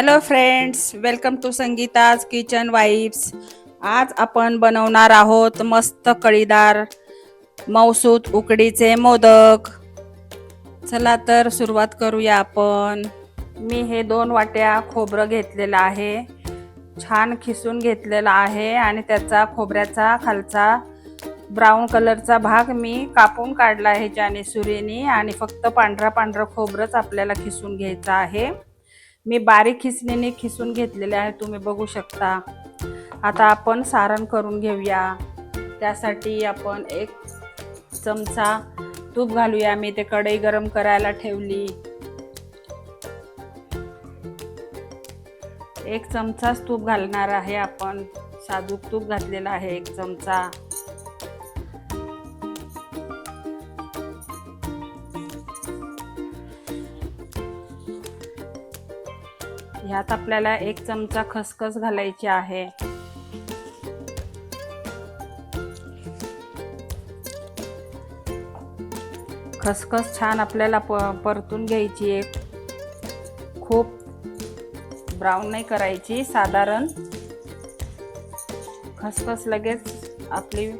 Hello friends welcome to Sangeeta's kitchen vibes आज आपण बनवणार आहोत मस्त कळीदार मौसूत उकडीचे मोदक. चला तर सुरुवात करूया आपण. मी हे दोन वाट्या खोबरं घेतलेलं आहे. छान खिसून घेतलेलं आहे आणि त्याचा खोबऱ्याचा खालचा ब्राऊन कलरचा भाग मी कापून काढला आहे ज्याने सुरीने आणि फक्त पांढरा पांढरं खोबरंच आपल्याला खिसून घ्यायचं आहे. मी बारीक खिसणीने खिसून घेतलेले आहे तुम्ही बघू शकता. आता आपण सारण करून घेऊया. त्यासाठी आपण एक चमचा तूप घालूया. मी ते कढई गरम करायला ठेवली. एक चमचाच तूप घालणार आहे आपण. साजूक तूप घातलेला आहे एक चमचा. ह्यात आपल्याला एक चमचा खसखस घालायची आहे. खसखस छान आपल्याला प परतून घ्यायची एक खूप ब्राऊन नाही करायची साधारण. खसखस लगेच आपली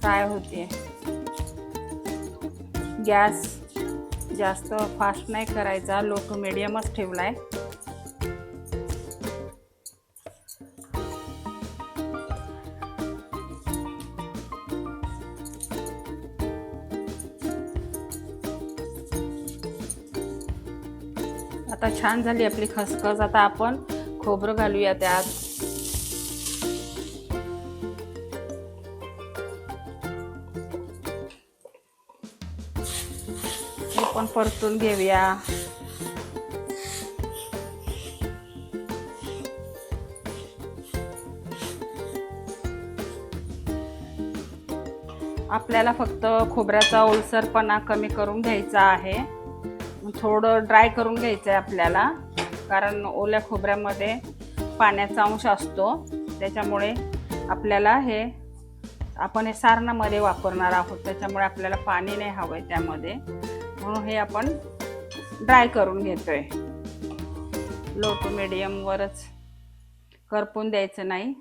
फ्राय होते. गॅस जास्त फास्ट नाही करायचा लो टू मिडियमच आहे आता छान झाली आपली खसखस. आता आपण खोबरं घालूया त्यात. परतून घेऊया. आपल्याला फक्त खोबऱ्याचा ओलसरपणा कमी करून घ्यायचा आहे. थोडं ड्राय करून घ्यायचं आहे आपल्याला कारण ओल्या खोबऱ्यामध्ये पाण्याचा अंश असतो. त्याच्यामुळे आपल्याला हे आपण हे सारणामध्ये वापरणार आहोत. त्याच्यामुळे आपल्याला पाणी नाही हवं आहे त्यामध्ये. म्हणून हे आपण ड्राय करून घेतोय. लो टू मिडियमवरच करपून द्यायचं नाही.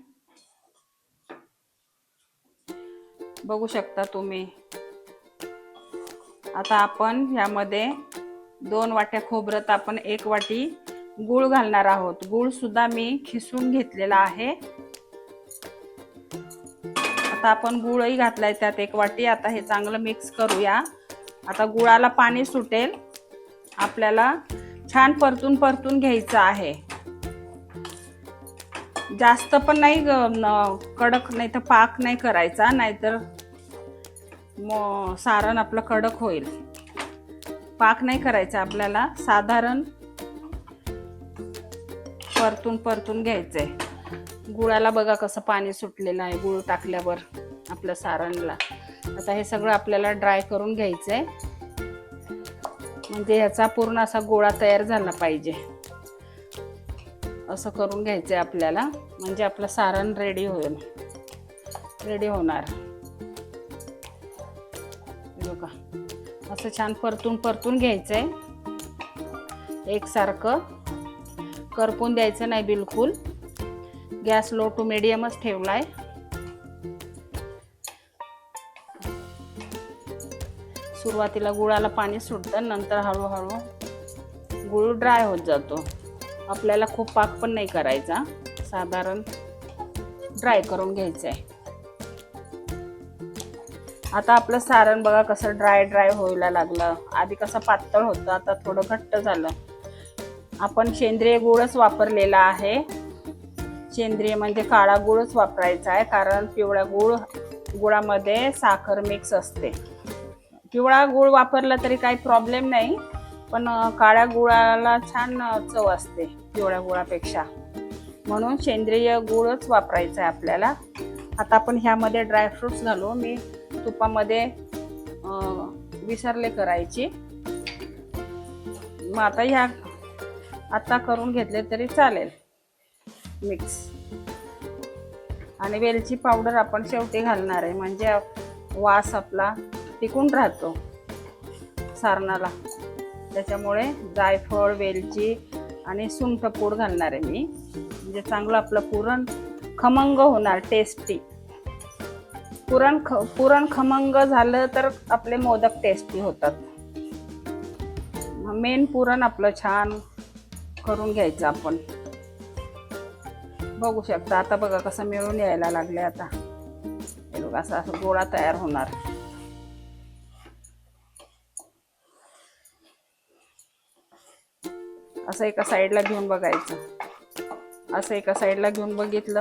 बघू शकता तुम्ही. आता आपण ह्यामध्ये दोन वाट्या खोबरत आपण एक वाटी गूळ घालणार आहोत. गूळ सुद्धा मी खिसून घेतलेला आहे. आता आपण गुळही घातलाय त्यात एक वाटी. आता हे चांगलं मिक्स करूया. आता गुळाला पाणी सुटेल. आपल्याला छान परतून परतून घ्यायचं आहे. जास्त पण नाही कडक नाही तर पाक नाही करायचा नाहीतर सारण आपलं कडक होईल. पाक नाही करायचा आपल्याला साधारण परतून परतून घ्यायचंय. गुळाला बघा कसं पाणी सुटलेलं आहे गुळ टाकल्यावर आपल्या सारणला. आता हे सगळं आपल्याला ड्राय करून घ्यायचं आहे म्हणजे ह्याचा पूर्ण असा गोळा तयार झाला पाहिजे. असं करून घ्यायचं आहे आपल्याला. म्हणजे आपलं सारण रेडी होईल. रेडी होणार. बघा. असं छान परतून परतून घ्यायचं आहे एकसारखं. करपून द्यायचं नाही बिलकुल. गॅस लो टू मिडियमच आहे सुरुवातीला गुळाला पाणी सुटतं नंतर हळूहळू गुळ ड्राय होत जातो. आपल्याला खूप पाक पण नाही करायचा. साधारण ड्राय करून घ्यायचं आहे आता आपलं सारण बघा कसं ड्राय ड्राय व्हायला लागलं. आधी कसं पातळ होतं आता थोडं घट्ट झालं. आपण सेंद्रिय गुळच वापरलेला आहे. सेंद्रिय म्हणजे काळा गुळच वापरायचा आहे कारण पिवळ्या गुळ गुळामध्ये साखर मिक्स असते. पिवळा गुळ वापरला तरी काही प्रॉब्लेम नाही पण काळ्या गुळाला छान चव असते पिवळ्या गुळापेक्षा. म्हणून सेंद्रिय गुळच वापरायचा आहे आपल्याला. आता आपण ह्यामध्ये ड्रायफ्रुट्स घालू. मी तुपामध्ये विसरले करायची. मग आता ह्या आता करून घेतले तरी चालेल. मिक्स आणि वेलची पावडर आपण शेवटी घालणार आहे. म्हणजे वास आपला टिकून राहतो सारणाला. त्याच्यामुळे जायफळ वेलची आणि सुंठ पूड घालणार आहे मी. म्हणजे चांगलं आपलं पुरण खमंग होणार टेस्टी पुरण ख पुरण खमंग झालं तर आपले मोदक टेस्टी होतात. मेन पुरण आपलं छान करून घ्यायचं आपण. बघू शकता आता बघा कसं मिळून यायला लागले आता. हे बघा असं असं गोळा तयार होणार. असं एका साईडला घेऊन बघायचं. असं एका साईडला घेऊन बघितलं.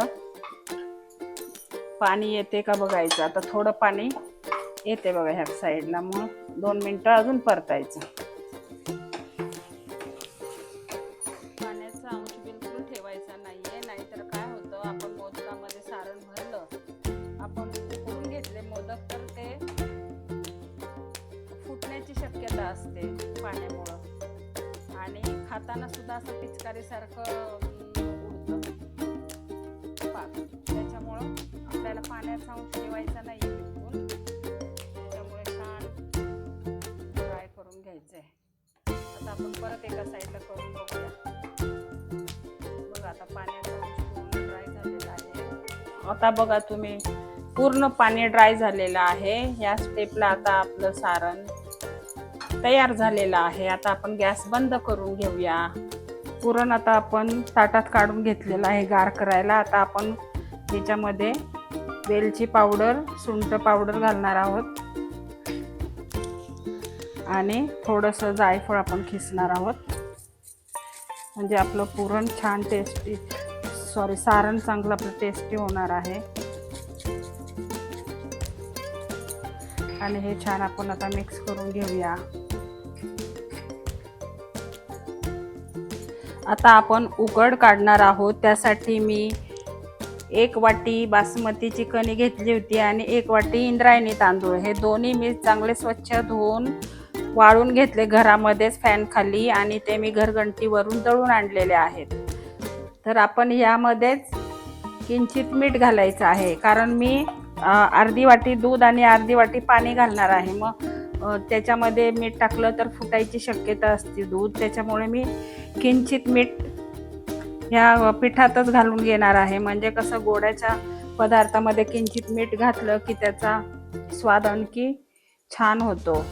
पाणी येते का बघायचं. आता थोडं पाणी येते बघा ह्या साईडला. मग दोन मिनटं अजून परतायचं. खाताना सुद्धा असं पिचकारीसारखं अं, उडतं. पाक त्याच्यामुळं आपल्याला पाण्याचा अंश ठेवायचा नाही बिलकुल. त्याच्यामुळे छान फ्राय करून घ्यायचं आहे आता आपण परत एका साईडला करून बघूया. बघा आता पाण्याचा अंश पूर्ण ड्राय झालेला आहे. आता बघा तुम्ही पूर्ण पाणी ड्राय झालेलं आहे. या स्टेपला आता आपलं सारण तयार झालेलं आहे. आता आपण गॅस बंद करून घेऊया. पुरण आता आपण ताटात काढून घेतलेलं आहे गार करायला. आता आपण ह्याच्यामध्ये वेलची पावडर सुंठ पावडर घालणार आहोत. आणि थोडंसं जायफळ आपण खिसणार आहोत. म्हणजे आपलं पुरण छान टेस्टी सॉरी सारण चांगलं आपलं टेस्टी होणार आहे. आणि हे छान आपण आता मिक्स करून घेऊया. आता आपण उकड काढणार आहोत. त्यासाठी मी एक वाटी बासमतीची कणी घेतली होती आणि एक वाटी इंद्रायणी तांदूळ. हे दोन्ही मी चांगले स्वच्छ धुवून वाळून घेतले घरामध्येच फॅन खाली आणि ते मी घरघंटीवरून दळून आणलेले आहेत. तर आपण यामध्येच किंचित मीठ घालायचं आहे. कारण मी अर्धी वाटी दूध आणि अर्धी वाटी पाणी घालणार आहे. मग त्याच्यामध्ये मीठ टाकलं तर फुटायची शक्यता असते दूध. त्याच्यामुळे मी किंचित मीठ ह्या पिठातच घालून घेणार आहे. म्हणजे कसं गोड्याच्या पदार्थामध्ये किंचित मीठ घातलं की त्याचा स्वाद आणखी छान होतो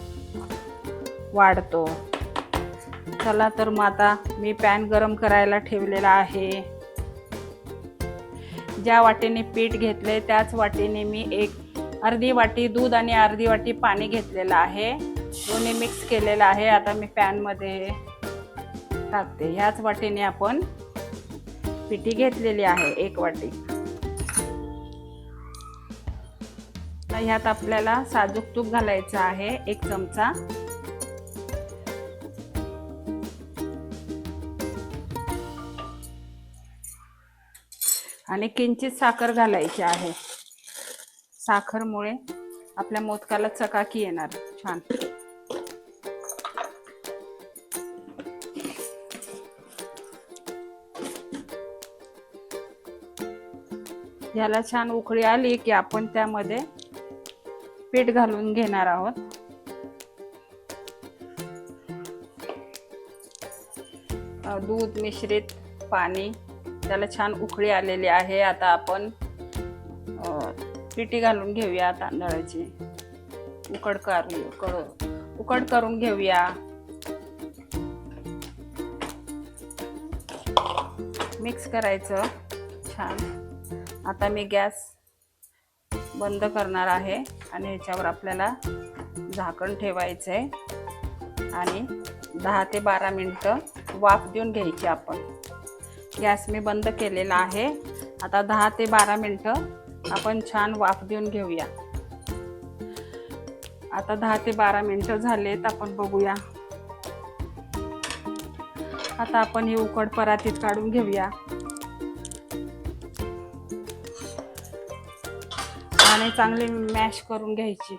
वाढतो. चला तर मग आता मी पॅन गरम करायला ठेवलेला आहे. ज्या वाटेने पीठ घेतले त्याच वाटेने मी एक अर्धी वाटी दूध आणि अर्धी वाटी पाणी घेतलेलं आहे. दोन्ही मिक्स केलेलं आहे. आता मी पॅनमध्ये टाकते. ह्याच वाटीने आपण पिठी घेतलेली आहे एक वाटी. ह्यात आपल्याला साजूक तूप घालायचं आहे एक चमचा. आणि किंचित साखर घालायची आहे. साखरमुळे आपल्या मोदकाला चकाकी येणार. छान. ह्याला छान उकळी आली की आपण त्यामध्ये पीठ घालून घेणार आहोत. दूध मिश्रित पाणी. त्याला छान उकळी आलेली आहे. आता आपण पिटी पिठी घालून घेऊया तांदळाची उकड करून कर उकड करून घेऊया. मिक्स करायचं. छान. आता मी गॅस बंद करणार आहे आणि ह्याच्यावर आपल्याला झाकण ठेवायचं आहे आणि दहा ते बारा मिनटं वाफ देऊन घ्यायची आपण. गॅस मी बंद केलेला आहे. आता दहा ते बारा मिनटं आपण छान वाफ देऊन घेऊया. आता दहा ते बारा मिनटं झालेत आपण बघूया. आता आपण हे उकड परातीत काढून घेऊया. आणि चांगले मॅश करून घ्यायची.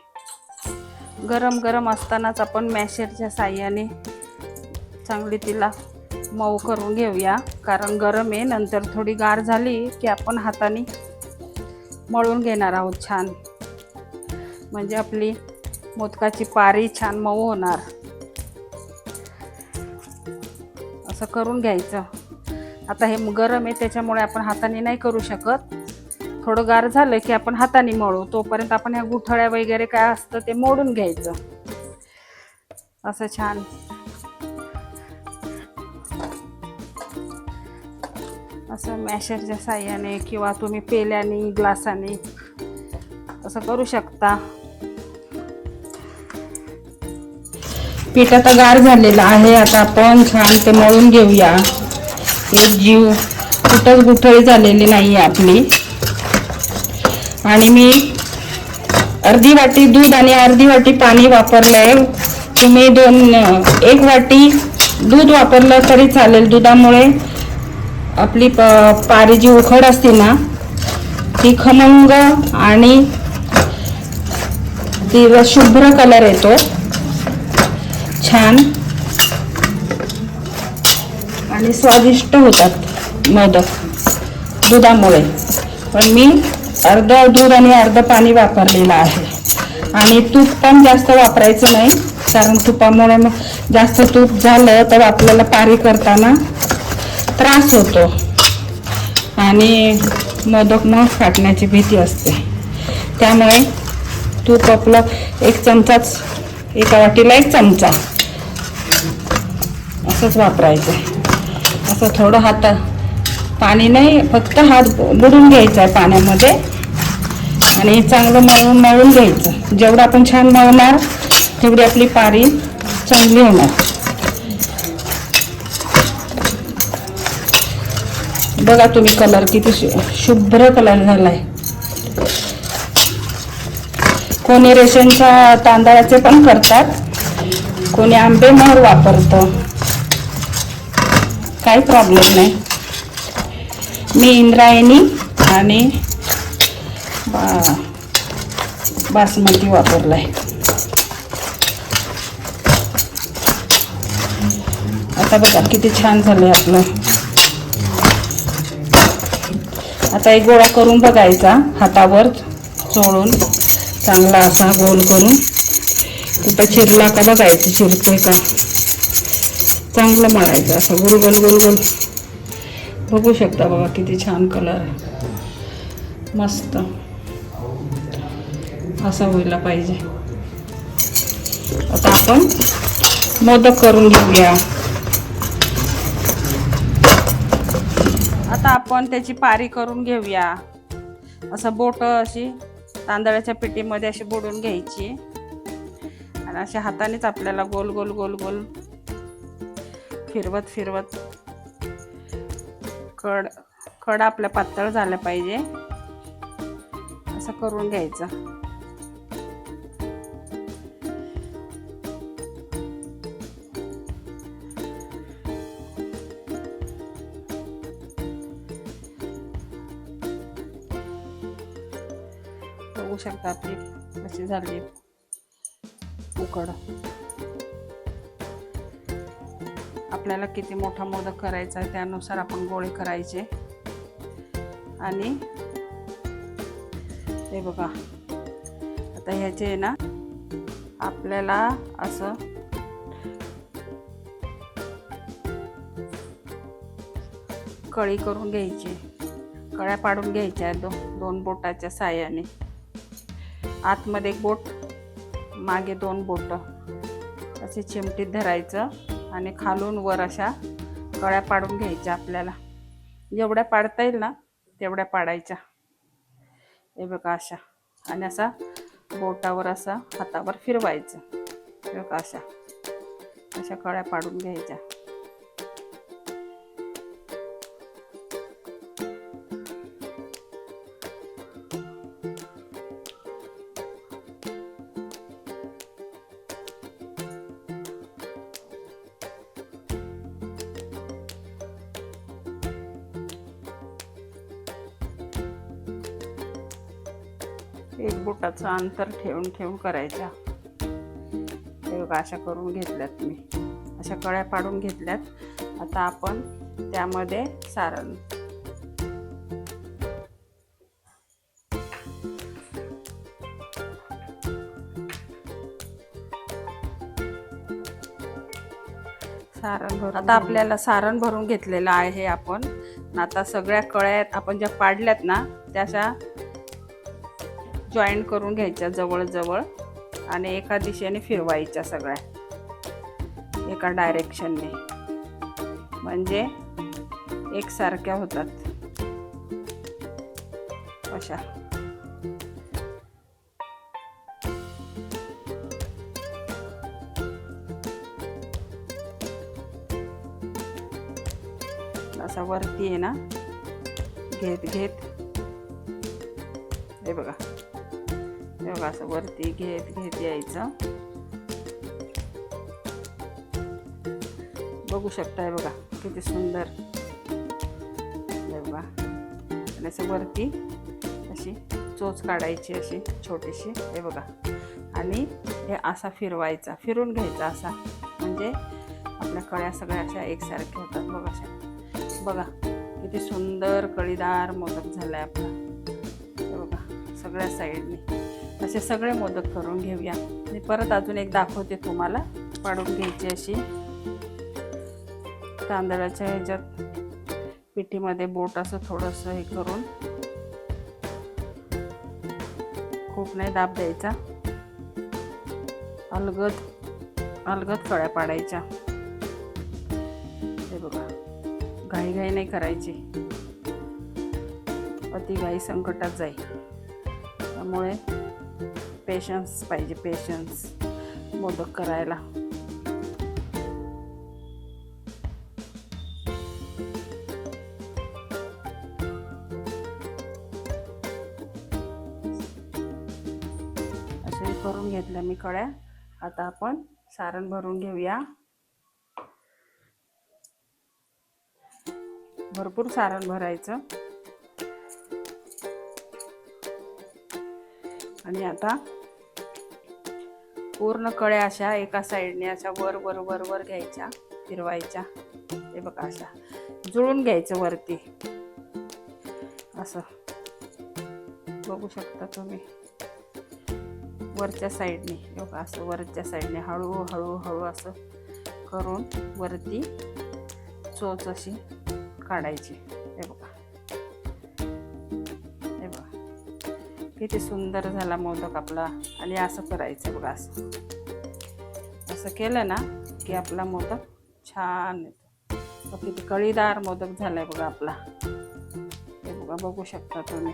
गरम गरम असतानाच आपण मॅशरच्या साह्याने चांगली तिला मऊ करून घेऊया. कारण गरम आहे नंतर थोडी गार झाली की आपण हाताने मळून घेणार आहोत छान. म्हणजे आपली मोदकाची पारी छान मऊ होणार. असं करून घ्यायचं. आता हे गरम आहे त्याच्यामुळे आपण हाताने नाही करू शकत. थोडं गार झालं की आपण हाताने मळू. तोपर्यंत आपण ह्या गुठळ्या वगैरे काय असतं ते मोडून घ्यायचं. असं छान. असं मॅशरच्या साह्याने किंवा तुम्ही पेल्याने ग्लासाने असं करू शकता. पीठ आता गार झालेलं आहे. आता आपण छान ते मळून घेऊया. एक जीव कुठंच गुठळी झालेली नाही आहे आपली. आणि मी अर्धी वाटी दूध आणि अर्धी वाटी पाणी वापरलंय. तुम्ही दोन एक वाटी दूध वापरलं तरी चालेल दुधामुळे. आपली प पारी जी उखड असते ना ती खमंग आणि ती शुभ्र कलर येतो. छान. आणि स्वादिष्ट होतात मोदक दुधामुळे. पण मी अर्ध दूध आणि अर्ध पाणी वापरलेलं आहे. आणि तूप पण जास्त वापरायचं नाही कारण तुपामुळे मग जास्त तूप झालं तर आपल्याला पारी करताना त्रास होतो. आणि मोदक मग फाटण्याची भीती असते. त्यामुळे तूप आपलं एक चमचाच एका वाटीला एक चमचा असंच वापरायचं. असं थोडं हात पाणी नाही फक्त हात बुडून घ्यायचा आहे पाण्यामध्ये. आणि चांगलं मळून मळून घ्यायचं. जेवढं आपण छान मळणार तेवढी आपली पारी चांगली होणार. बघा तुम्ही कलर किती शु- शुभ्र कलर झालाय. कोणी रेशनच्या तांदळाचे पण करतात कोणी आंबे मोहर वापरतं. काही प्रॉब्लेम नाही. मी इंद्रायणी आणि बा बासमती वापरलाय. आता बघा किती छान झालंय आपलं. आता एक गोळा करून बघायचा हातावर चोळून. चांगला असा गोल करून. कुठं चिरला का बघायचं चिरतोय का? चांगलं मळायचं असं गोल गोल गोल गोल बघू शकता बघा किती छान कलर आहे. मस्त. असा व्हायला पाहिजे. आता आपण मोदक करून घेऊया. आता आपण त्याची पारी करून घेऊया. असं बोट अशी तांदळाच्या पिठीमध्ये अशी बुडून घ्यायची. आणि अशा हातानेच आपल्याला गोल गोल गोल गोल फिरवत फिरवत कड कड आपल्या पातळ झालं पाहिजे. असं करून घ्यायचं. बघू शकता आपली. कशी झाली. उकड आपल्याला किती मोठा मोदक करायचा आहे त्यानुसार आपण गोळे करायचे. आणि हे बघा. आता ह्याचे ना आपल्याला असं कळी करून घ्यायची. कळ्या पाडून घ्यायच्या दो दोन बोटाच्या साह्याने. आतमध्ये एक बोट मागे दोन बोट. असे चिमटीत धरायचं आणि खालून वर अशा कळ्या पाडून घ्यायच्या आपल्याला. जेवढ्या पाडता येईल ना तेवढ्या पाडायच्या. हे बघा अशा. आणि असा बोटावर असा हातावर फिरवायचं. हे बघा अशा. अशा कळ्या पाडून घ्यायच्या. बोटाचं अंतर ठेवून ठेवून करायच्या. हे बघा अशा करून घेतल्यात मी. अशा कळ्या पाडून घेतल्यात. आता आपण त्यामध्ये सारण. सारण भरून आता आपल्याला सारण भरून घेतलेलं आहे आपण. आता सगळ्या कळ्या आपण ज्या पाडल्यात ना त्याच्या जॉईंट करून घ्यायच्या जवळजवळ. आणि एका दिशेने फिरवायच्या सगळ्या. एका डायरेक्शनने म्हणजे एकसारख्या होतात. अशा. असा वरती आहे ना? घेत घेत. हे बघा. हे बघा असं वरती घेत घेत यायचं. बघू शकताय बघा किती सुंदर. बघा. आणि असं वरती अशी चोच काढायची अशी छोटीशी हे बघा. आणि हे असा फिरवायचा फिरून घ्यायचा असा. म्हणजे आपल्या कळ्या सगळ्या अशा एकसारख्या होतात बघा अशा. बघा किती सुंदर कळीदार मोदक झालाय आपला. हे बघा सगळ्या साईडने. असे सगळे मोदक करून घेऊया. मी परत अजून एक दाखवते तुम्हाला. पाडून घ्यायची अशी. तांदळाच्या ह्याच्यात पिठीमध्ये बोट असं थोडंसं हे करून. खूप नाही दाब द्यायचा. अलगद अलगद कळ्या पाडायच्या. हे बघा. घाई घाई नाही करायची. अति घाई संकटात जाईल. त्यामुळे पेशन्स पाहिजे पेशन्स मोदक करायला. असे करून घेतल्या मी कळ्या. आता आपण सारण भरून घेऊया. भरपूर सारण भरायचं. आणि आता पूर्ण कळ्या अशा एका साईडने अशा वर वर वर वर घ्यायच्या फिरवायच्या. हे बघा अशा. जुळून घ्यायचं वरती. असं. बघू शकता तुम्ही. वरच्या साईडने. बघा असं वरच्या साईडने हळू हळू हळू असं करून वरती चोच अशी काढायची. किती सुंदर झाला मोदक आपला. आणि असं करायचं बघा असं. असं केलं ना की आपला मोदक छान येतो. किती कळीदार मोदक झालाय बघा आपला. हे बघा बघू शकता तुम्ही.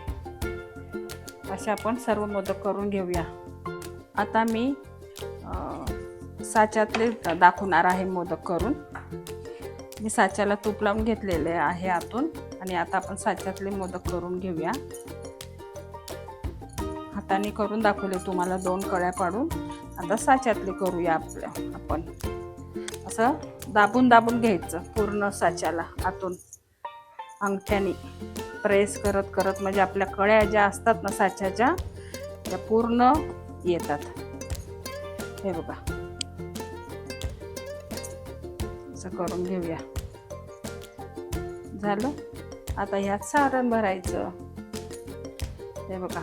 असे आपण सर्व मोदक करून घेऊया. आता मी साच्यातले दाखवणार आहे मोदक करून. मी साच्याला तूप लावून घेतलेले आहे आतून. आणि आता आपण साच्यातले मोदक करून घेऊया. हाताने करून दाखवले तुम्हाला दोन कळ्या पाडून. आता साच्यातले करूया आपल्या आपण. असं दाबून दाबून घ्यायचं पूर्ण साच्याला आतून. अंगठ्याने प्रेस करत करत म्हणजे आपल्या कळ्या ज्या असतात ना साच्याच्या त्या पूर्ण येतात. हे बघा. असं करून घेऊया. झालं? आता ह्यात सारण भरायचं. हे बघा.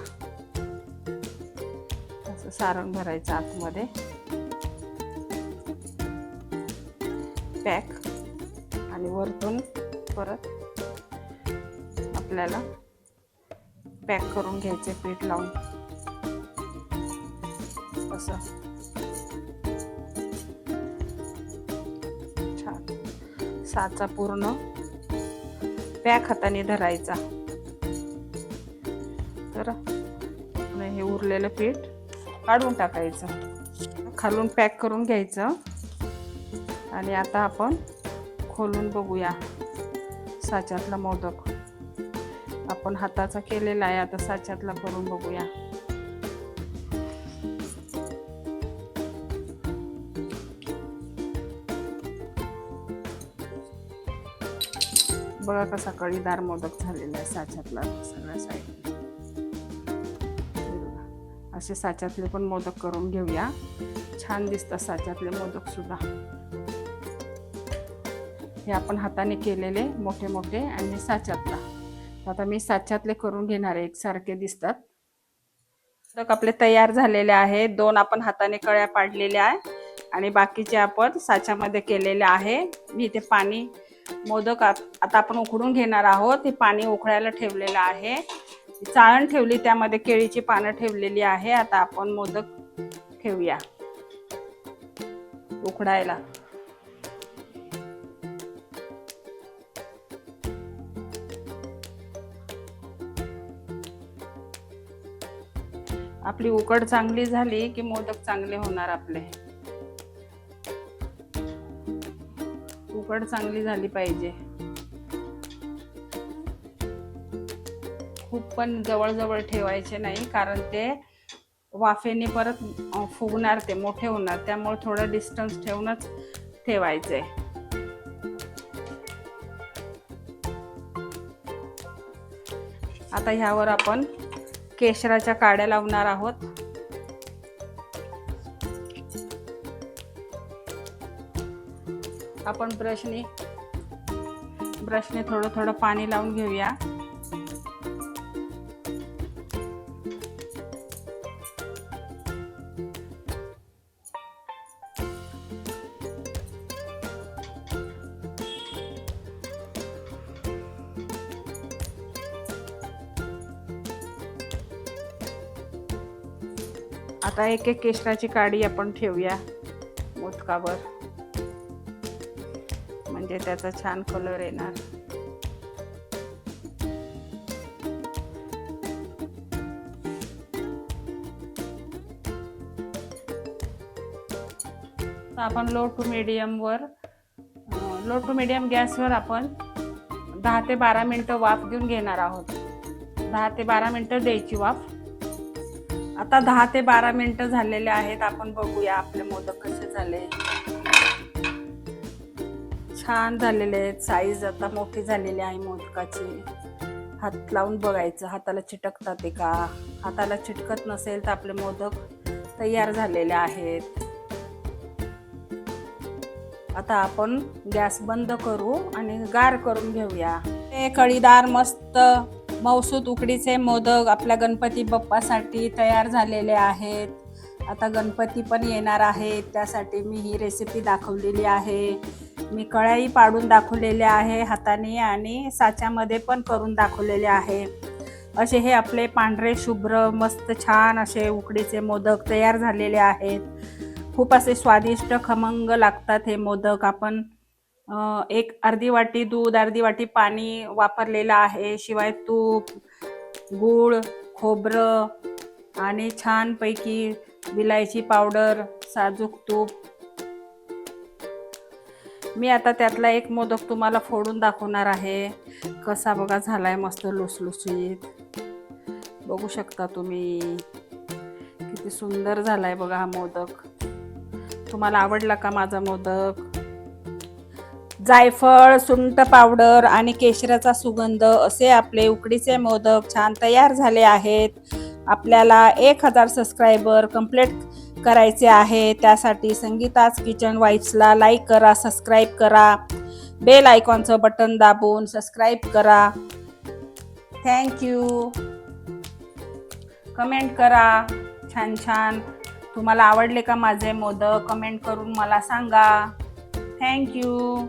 असं सारण भरायचं आतमध्ये. पॅक. आणि वरतून परत आपल्याला पॅक करून घ्यायचे पीठ लावून. असं. छान. साचा पूर्ण पॅक हाताने धरायचा. तर हे उरलेलं पीठ. काढून टाकायचं. खालून पॅक करून घ्यायचं. आणि आता आपण खोलून बघूया साच्यातला मोदक. आपण हाताचा केलेला आहे आता साच्यातला करून बघूया. बघा कसा कळीदार मोदक झालेला आहे साच्यातला सगळ्या साईड असे साच्यातले पण मोदक करून घेऊया. छान दिसतात साच्यातले मोदक सुद्धा. हे आपण हाताने केलेले मोठे मोठे आणि साच्यातला. आता मी साच्यातले करून घेणार आहे. एकसारखे दिसतात. मोदक आपले तयार झालेले आहे. दोन आपण हाताने कळ्या पाडलेल्या आहे. आणि बाकीचे आपण साच्यामध्ये केलेले आहे. मी इथे पाणी मोदक आता आपण उकडून घेणार आहोत. हे पाणी उकळायला ठेवलेलं आहे. चाळण ठेवली त्यामध्ये केळीची पानं ठेवलेली आहे. आता आपण मोदक ठेवूया. उकडायला. आपली उकड चांगली झाली की मोदक चांगले होणार आपले. उकड चांगली झाली पाहिजे. खूप पण जवळजवळ ठेवायचे नाही कारण ते वाफेने परत फुगणार ते मोठे होणार. त्यामुळे थोडं डिस्टन्स ठेवूनच ठेवायचे. आता ह्यावर आपण केशराच्या काड्या लावणार आहोत. आपण ब्रशने ब्रशने थोडं थोडं पाणी लावून घेऊया. आता एक एक केशराची काडी आपण ठेवूया मोदकावर. म्हणजे त्याचा छान कलर येणार. तर आपण लो टू मीडियमवर लो टू मीडियम गॅसवर आपण दहा ते बारा मिनटं वाफ देऊन घेणार आहोत. दहा ते बारा मिनटं द्यायची वाफ. आता दहा ते बारा मिनटं झालेले आहेत. आपण बघूया आपले मोदक कसे झाले. छान झालेले आहेत साईज आता मोठी झालेली आहे मोदकाची. हात लावून बघायचं. हाताला चिटकतात ते का हाताला चिटकत नसेल तर आपले मोदक तयार झालेले आहेत. आता आपण गॅस बंद करू आणि गार करून घेऊया. हे कळीदार मस्त मौसूद उकडीचे मोदक आपल्या गणपती बाप्पासाठी तयार झालेले आहेत. आता गणपती पण येणार आहेत. त्यासाठी मी ही रेसिपी दाखवलेली आहे. मी कळ्याही पाडून दाखवलेले आहे हाताने आणि साच्यामध्ये पण करून दाखवलेले आहे. असे हे आपले पांढरे शुभ्र मस्त छान असे उकडीचे मोदक तयार झालेले आहेत. खूप असे स्वादिष्ट खमंग लागतात हे मोदक आपण एक अर्धी वाटी दूध अर्धी वाटी पाणी वापरलेलं आहे. शिवाय तूप गूळ खोबरं आणि छानपैकी विलायची पावडर साजूक तूप. मी आता त्यातला एक मोदक तुम्हाला फोडून दाखवणार आहे. कसा बघा झालाय मस्त लुसलुसीत बघू शकता तुम्ही. किती सुंदर झालाय बघा हा मोदक. तुम्हाला आवडला का माझा मोदक? जायफळ सुंठ पावडर आणि केशराचा सुगंध असे आपले उकडीचे मोदक छान तयार झाले आहेत. आपल्याला एक हजार सबस्क्रायबर कंप्लीट करायचे आहे. त्यासाठी संगीताच किचन वाईफ्सला लाईक करा सबस्क्राईब करा. बेल आयकॉनचं बटन दाबून सबस्क्राईब करा. थँक्यू कमेंट करा. छान छान. तुम्हाला आवडले का माझे मोदक? कमेंट करून मला सांगा. थँक्यू